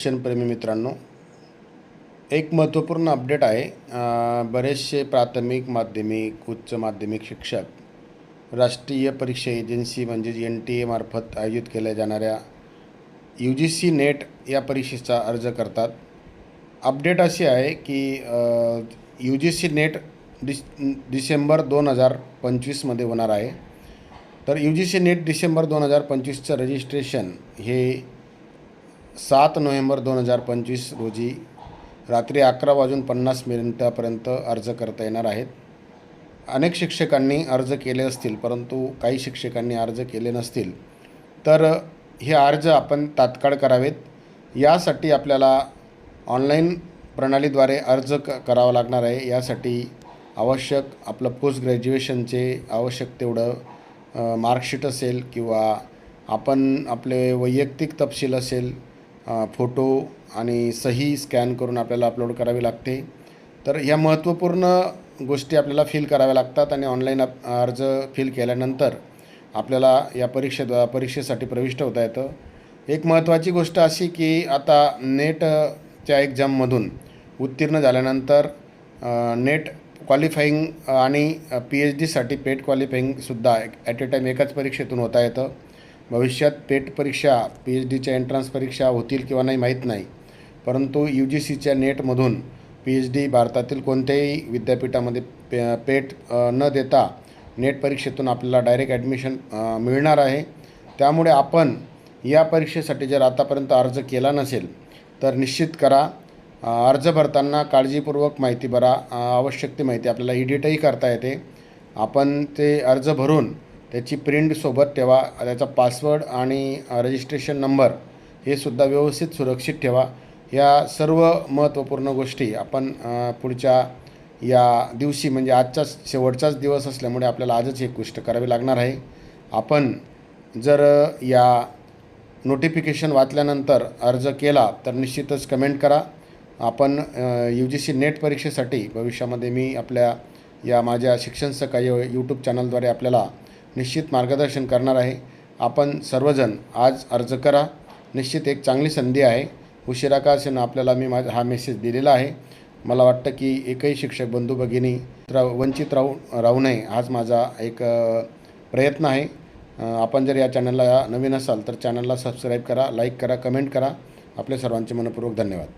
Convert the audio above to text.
शिक्षणप्रेमी मित्रांनो एक महत्त्वपूर्ण अपडेट आहे. बरेचसे प्राथमिक माध्यमिक उच्च माध्यमिक शिक्षक राष्ट्रीय परीक्षा एजन्सी म्हणजेच एन टी एमार्फत आयोजित केल्या जाणाऱ्या यू जी सी नेट या परीक्षेचा अर्ज करतात. अपडेट अशी आहे की यू जी सी नेट डिस डिसेंबर दोन हजार पंचवीसमध्ये होणार आहे. तर U G C NET December दोन हजार पंचवीसचं रजिस्ट्रेशन हे सात नोव्हेंबर दोन हजार पंचवीस रोजी रात्री अकरा वाजून पन्नास मिनिटापर्यंत अर्ज करता येणार आहेत. अनेक शिक्षकांनी अर्ज केले असतील परंतु काही शिक्षकांनी अर्ज केले नसतील. तर हे अर्ज आपण तात्काळ करावेत. यासाठी आपल्याला ऑनलाईन प्रणालीद्वारे अर्ज क करावा लागणार आहे. यासाठी आवश्यक आपलं पोस्ट ग्रॅज्युएशनचे आवश्यक तेवढं मार्कशीट असेल किंवा आपण आपले वैयक्तिक तपशील असेल फोटो आणि सही स्कॅन करून आपल्याला अपलोड करावी लागते. तर ह्या महत्त्वपूर्ण गोष्टी आपल्याला फिल कराव्या लागतात आणि ऑनलाईन अर्ज फिल केल्यानंतर आपल्याला या परीक्षेद्वा परीक्षेसाठी प्रविष्ट होता येतं. एक महत्त्वाची गोष्ट अशी की आता नेटच्या एक्झाममधून उत्तीर्ण झाल्यानंतर नेट क्वालिफाईंग आणि पी एच डीसाठी पेट क्वालिफाईंगसुद्धा ॲट ए टाईम एकाच परीक्षेतून होता येतं. भविष्यात पेट परीक्षा पी एच डीच्या एंट्रन्स परीक्षा होतील किंवा नाही माहीत नाही. परंतु यू जी सीच्या नेटमधून पी एच डी भारतातील कोणत्याही विद्यापीठामध्ये पे पेट न देता नेट परीक्षेतून आपल्याला डायरेक्ट ॲडमिशन मिळणार आहे. त्यामुळे आपण या परीक्षेसाठी जर आतापर्यंत अर्ज केला नसेल तर निश्चित करा. अर्ज भरताना काळजीपूर्वक माहिती भरा. आवश्यक ती माहिती आपल्याला एडिटही करता येते. आपण ते अर्ज भरून त्याची प्रिंट सोबत ठेवा त्याचा पासवर्ड आणि रजिस्ट्रेशन नंबर हे सुद्धा व्यवस्थित सुरक्षित ठेवा. या सर्व महत्त्वपूर्ण गोष्टी आपण पुढच्या या दिवशी म्हणजे आजचा शेवटचाच दिवस असल्यामुळे आपल्याला आजच एक गोष्ट करावी लागणार आहे. आपण जर या नोटिफिकेशन वाचल्यानंतर अर्ज केला तर निश्चितच कमेंट करा. आपण यू जी सी नेट परीक्षेसाठी भविष्यामध्ये मी आपल्या या माझ्या शिक्षण सकाळी यूट्यूब चॅनलद्वारे आपल्याला निश्चित मार्गदर्शन करणार आहे. आपण सर्वजण आज अर्ज करा. निश्चित एक चांगली संधी आहे. उशिरा का आपल्याला मी माझा हा मेसेज दिलेला आहे. मला वाटतं की एकही शिक्षक बंधू भगिनी रा वंचित राहू राहू नये हाच माझा एक प्रयत्न आहे. आपण जर या चॅनलला नवीन असाल तर चॅनलला सबस्क्राईब करा लाईक करा कमेंट करा. आपल्या सर्वांचे मनपूर्वक धन्यवाद.